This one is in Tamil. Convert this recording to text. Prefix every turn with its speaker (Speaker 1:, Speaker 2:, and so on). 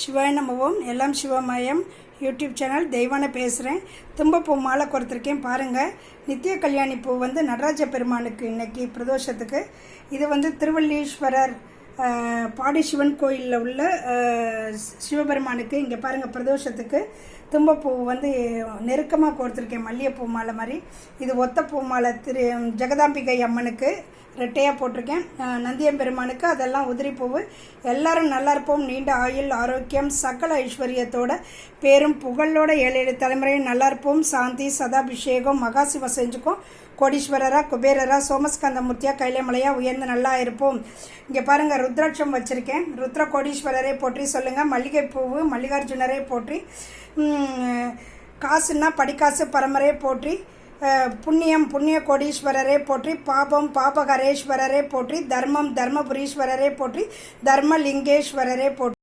Speaker 1: சிவாய நமவோம். எல்லாம் சிவமயம். யூடியூப் சேனல் தெய்வான பேசுகிறேன் தும்பப்பூ மாலை கொடுத்துருக்கேன் பாருங்கள் நித்திய கல்யாணி பூ வந்து நடராஜ பெருமானுக்கு இன்னைக்கு பிரதோஷத்துக்கு. இது வந்து திருவள்ளீஸ்வரர் பாடி சிவன் கோயிலில் உள்ள சிவபெருமானுக்கு இங்கே பாருங்கள் பிரதோஷத்துக்கு தும்பப்பூ வந்து நெருக்கமாக கோர்த்துருக்கேன் மல்லிகைப்பூ மாலை மாதிரி. இது ஒத்த பூ மாலை திரு ஜெகதாம்பிகை அம்மனுக்கு ரெட்டையாக போட்டிருக்கேன். நந்தியம் நந்தியம்பெருமானுக்கு அதெல்லாம் உதிரிப்பூவு. எல்லாரும் நல்லா இருப்போம். நீண்ட ஆயுள் ஆரோக்கியம் சகல ஐஸ்வர்யத்தோட பேரும் புகழோட ஏழு ஏழு தலைமுறையும் நல்லா இருப்போம். சாந்தி சதாபிஷேகம் மகாசிவம் செஞ்சுக்கும். கோடீஸ்வரரா குபேரரா சோமஸ்கந்தமூர்த்தியா கைலமலையா உயர்ந்து நல்லா இருப்போம். இங்கே பாருங்க ருத்ராட்சம் வச்சுருக்கேன். ருத்ர கோடீஸ்வரரை போற்றி சொல்லுங்கள் மல்லிகைப்பூவு மல்லிகார்ஜுனரை போற்றி காசுன்னா படிக்காசு பரமரே போற்றி புண்ணியம் புண்ணிய கோடீஸ்வரரே போற்றி பாபம் பாபகரேஸ்வரரே போற்றி தர்மம் தர்மபுரீஸ்வரரே போற்றி தர்மலிங்கேஸ்வரரே போற்றி.